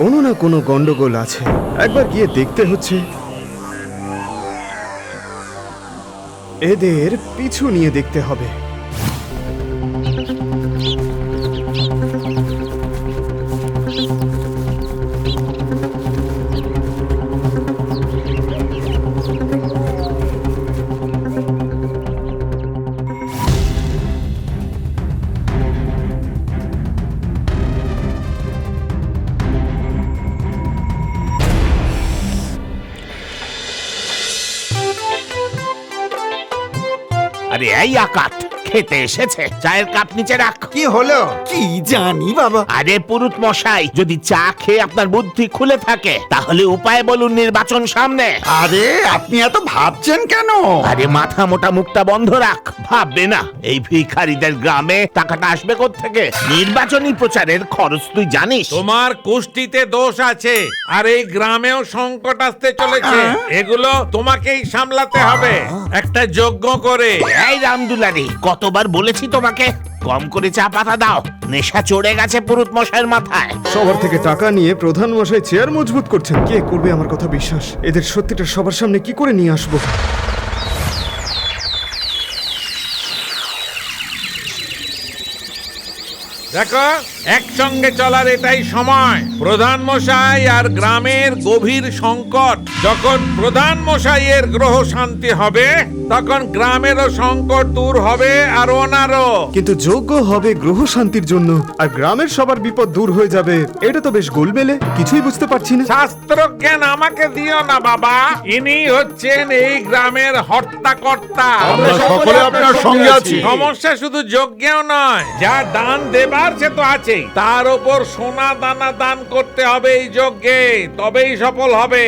কোনো না কোনো গন্ডগোল আছে। একবার গিয়ে দেখতে হচ্ছে। এদের পিছু নিয়ে দেখতে হবে। আরে এই আকাত খেতে এসেছে। চায়ের কাপ নিচে রাখ। কি হলো? কি জানি বাবা। আরে পুরুত মশাই যদি চা খেয়ে আপনার বুদ্ধি খুলে থাকে তাহলে উপায় বলুন নির্বাচন সামনে। আরে আপনি এত ভাবছেন কেন? আরে মাথা মোটা মুখটা বন্ধ রাখ। ভাববে না। এই ভিখারিদের গ্রামে টাকাটা আসবে থেকে নির্বাচনী প্রচারের খরচ তুই জানিস। তোমার কুষ্টিতে দোষ আছে আর এই গ্রামেও সংকট আসতে চলেছে। এগুলো তোমাকেই সামলাতে হবে। একটা যজ্ঞ করে। এই রামদুলারি কতবার বলেছি তোমাকে কম করে চা পাতা দাও। নেশা চড়ে গেছে পুরুত মশাইয়ের মাথায়। সবার থেকে টাকা নিয়ে প্রধান মশাই চেয়ার মজবুত করছেন। কে করবে আমার কথা বিশ্বাস? এদের সত্যিটা সবার সামনে কি করে নিয়ে আসব? দেখো একসঙ্গে চলার এটাই সময়। প্রধান মশাই আর গ্রামের গভীর সংকট। যখন প্রধান মশাইয়ের গ্রহ শান্তি হবে তখন গ্রামেরও সংকট দূর হবে আর ওনারও কিন্তু যোগ্য হবে গ্রহ শান্তির জন্য আর গ্রামের সবার বিপদ দূর হয়ে যাবে। এটা তো বেশ গোলমেলে কিছুই বুঝতে পারছি না। শাস্ত্র জ্ঞান আমাকে দিও না বাবা। ইনি হচ্ছেন এই গ্রামের হর্তাকর্তা। আমরা সকলে আপনার সঙ্গে আছি। সমস্যা শুধু যজ্ঞেও নয় যা দান দেবার সে তো আছেই। তার ওপর সোনা দানা দান করতে হবে এই যজ্ঞে, তবেই সফল হবে।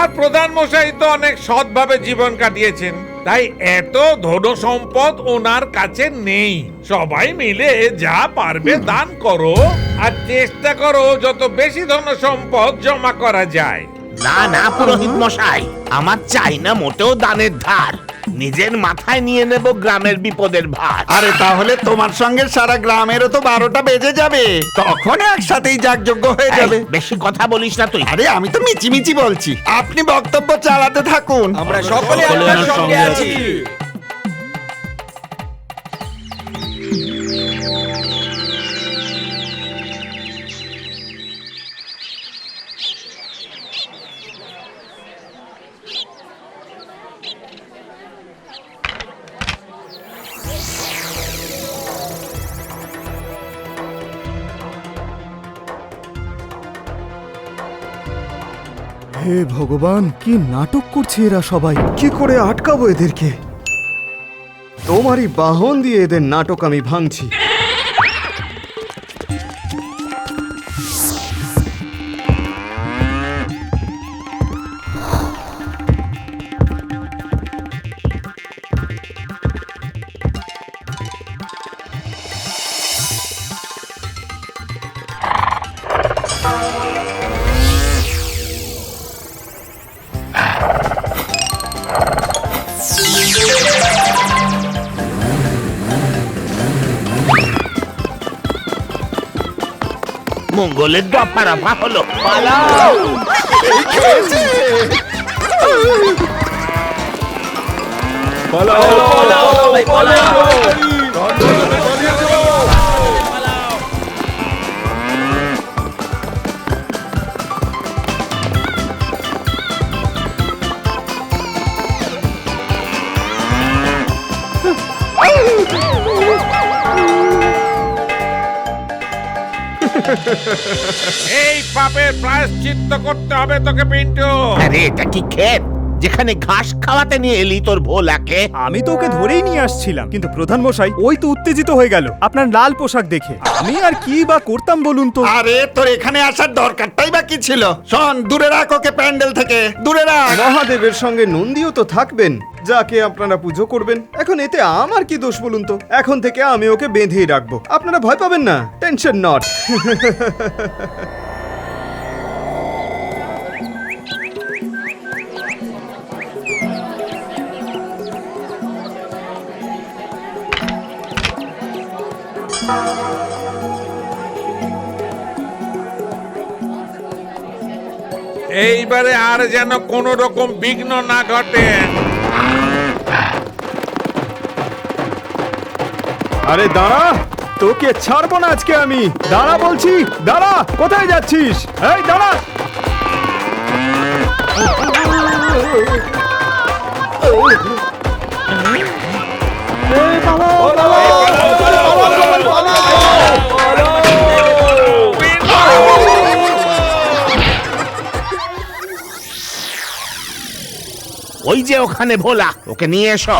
আর প্রধান মশাই তো অনেক সৎভাবে জীবন কাটিয়েছেন, তাই এত ধন সম্পদ ওনার কাছে নেই। সবাই মিলে যা পারবে দান করো, আর চেষ্টা করো যত বেশি ধন সম্পদ জমা করা যায়। না না পুরোহিত মশাই, আমার চাই না মোটেও দানের ধার। নিজের মাথায় নিয়ে নেব গ্রামের বিপদের ভার আরে তাহলে তোমার সঙ্গে সারা গ্রামেরও তো বারোটা বেজে যাবে। তখন একসাথেই যাগযজ্ঞ হয়ে যাবে। বেশি কথা বলিস না তুই। আরে আমি তো মিচিমিচি বলছি। আপনি বক্তব্য চালাতে থাকুন। আমরা সকলে আপনার সঙ্গে আছি। হে ভগবান, কি নাটক করছে এরা সবাই? কি করে আটকাবো এদেরকে? তোমারই বাহন দিয়ে এদের নাটক আমি ভাঙছি। মঙ্গলের দফা রফা হলো এই পাপের প্রায়শ্চিত্ত করতে হবে তোকে পিন্টু। আরে এটা কি ক্ষেত যেখানে ঘাস খাওয়াতে নিয়ে এলি তোর ভোলাকে। আমি তো ওকে ধরেই নিয়ে আসছিলাম কিন্তু প্রধান মশাই ওই তো উত্তেজিত হয়ে গেল আপনার লাল পোশাক দেখে। আমি আর কি বা করতাম বলুন তো? আরে তোর এখানে আসার দরকারটাই বা কি ছিল? শোন দূরে রাখ ওকে প্যান্ডেল থেকে দূরে রাখ। মহাদেবের সঙ্গে নন্দীও তো থাকবেন যাকে আপনারা পুজো করবেন। এখন এতে আমার কি দোষ বলুন তো? এখন থেকে আমি ওকে বেঁধেই রাখব। আপনারা ভয় পাবেন না টেনশন নট। এইবারে আর যেন কোনো রকম বিঘ্ন না ঘটে। আরে দাঁড়া তোকে ছাড়বো না আজকে আমি। দাঁড়া বলছি দাঁড়া কোথায় যাচ্ছিস? এই দাঁড়া। ওই যে ওখানে ভোলা ওকে নিয়ে এসো।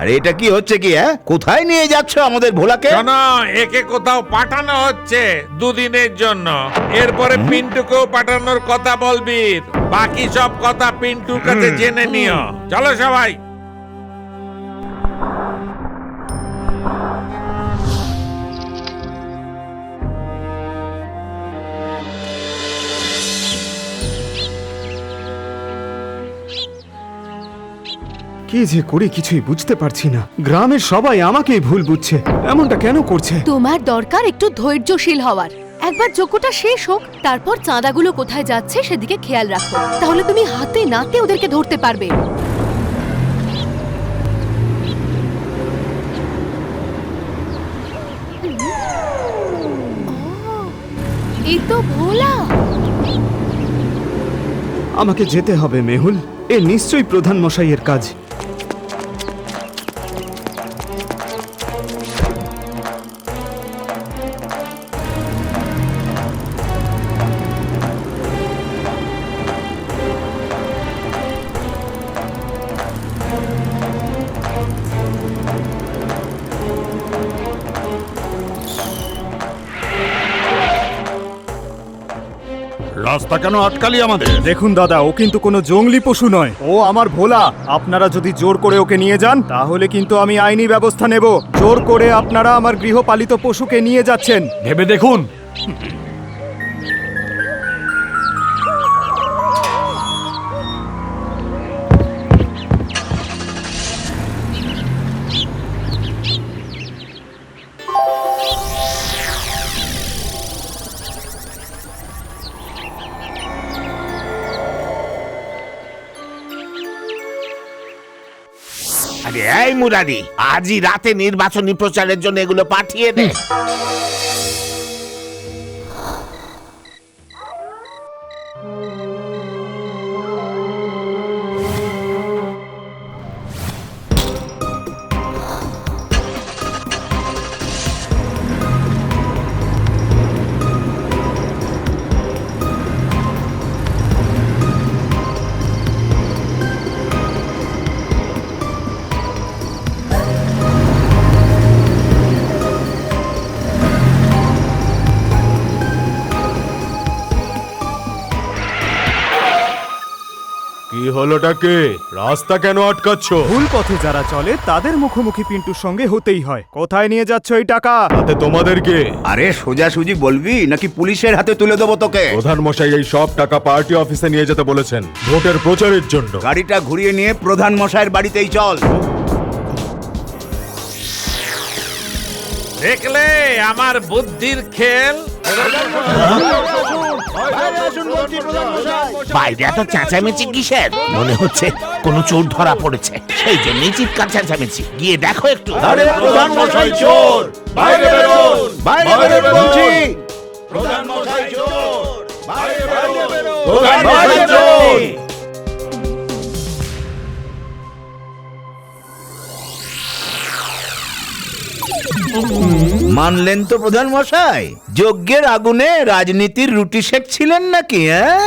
আরে এটা কি হচ্ছে কি হ্যাঁ? কোথায় নিয়ে যাচ্ছ আমাদের ভোলাকে? শোনো একে কোথাও পাঠানো হচ্ছে দুদিনের জন্য। এরপরে পিন্টুকেও পাঠানোর কথা বলবি। বাকি সব কথা পিন্টুর কাছে জেনে নিও। চলো সবাই। কি যে করি কিছুই বুঝতে পারছি না। গ্রামের সবাই আমাকেই ভুল বুঝছে। এমনটা কেন করছে? তোমার দরকার একটু ধৈর্যশীল হওয়ার। একবার যোগ্যটা শেষ হোক তারপর চাঁদাগুলো কোথায় যাচ্ছে সেদিকে খেয়াল রাখো। তাহলে তুমি হাতে নাতে ওদেরকে ধরতে পারবে। এই তো ভোলা। আমাকে যেতে হবে মেহুল। এ নিশ্চয়ই প্রধান মশাইয়ের কাজ। রাস্তা কেন আটকালি আমাদের? দেখুন দাদা ও কিন্তু কোনো জঙ্গলি পশু নয়। ও আমার ভোলা। আপনারা যদি জোর করে ওকে নিয়ে যান তাহলে কিন্তু আমি আইনি ব্যবস্থা নেব। জোর করে আপনারা আমার গৃহপালিত পশুকে নিয়ে যাচ্ছেন। ভেবে দেখুন। মুরারি। আজই রাতে নির্বাচনী প্রচারের জন্য এগুলো পাঠিয়ে দে। কি? হলোটাকে রাস্তা কেন আটকাচ্ছ? ভুল পথে যারা চলে তাদের মুখোমুখি পিন্টুর সঙ্গে হতেই হয়। কোথায় নিয়ে যাচ্ছ এই টাকা? তাতে তোমাদেরকে। আরে সোজাসুজি বলবি? নাকি পুলিশের হাতে তুলে দেবো তোকে? প্রধান মশাই এই সব টাকা পার্টি অফিসে নিয়ে যেতে বলেছেন। ভোটের প্রচারের জন্য। গাড়িটা ঘুরিয়ে নিয়ে প্রধান মশাইয়ের বাড়িতেই চল। দেখলে আমার বুদ্ধির খেল? বাইরে এত চেঁচামেচি কিসের? মনে হচ্ছে কোনো চোর ধরা পড়েছে। সেই জন্যই চিৎকার চেঁচামেচি। গিয়ে দেখো একটু। আরে প্রধান মশাই চোর। বাইরে বেরোন। বাইরে বেরোন। বলছি প্রধান মশাই চোর। বাইরে বেরোন। প্রধান মশাই চোর। মানলেন তো প্রধান মশাই যজ্ঞের আগুনে রাজনীতির রুটি শেখছিলেন নাকি হ্যাঁ?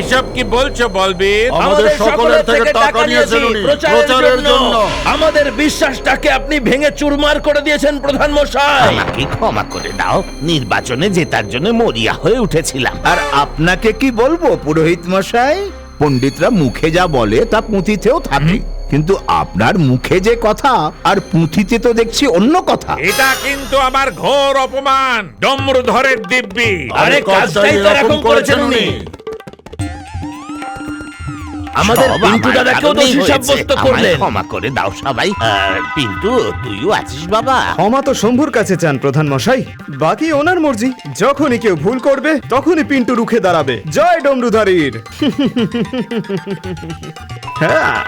এসব কি বলছো বলবীর? আমাদের সকলের থেকে টাকা নিয়েছেন উনি প্রচারের জন্য। আমাদের বিশ্বাসটাকে আপনি ভেঙে চুরমার করে দিয়েছেন প্রধান মশাই আমাকে ক্ষমা করে দাও নির্বাচনে জেতার জন্য মরিয়া হয়ে উঠেছিলাম। আর আপনাকে কি বলব পুরোহিত মশাই পণ্ডিতরা মুখে যা বলে তা পুঁথিতেও থাকে। কিন্তু আপনার মুখে যে কথা আর পুঁথিতে তো দেখছি অন্য কথা। এটা কিন্তু আমার ঘোর অপমান ডমরুধরের দিব্যি। আরে কাজটাই তো এরকম করেছেন উনি। আমাদের পিন্টু দাদাকেও দোষী সাব্যস্ত করলেন। ক্ষমা করে দাও সবাই। পিন্টু তুইও আছিস বাবা। ক্ষমা তো শম্ভুর কাছে চান প্রধান মশাই বাকি ওনার মর্জি। যখনই কেউ ভুল করবে তখনই পিন্টু রুখে দাঁড়াবে। জয় ডমরুধারীর। হ্যাঁ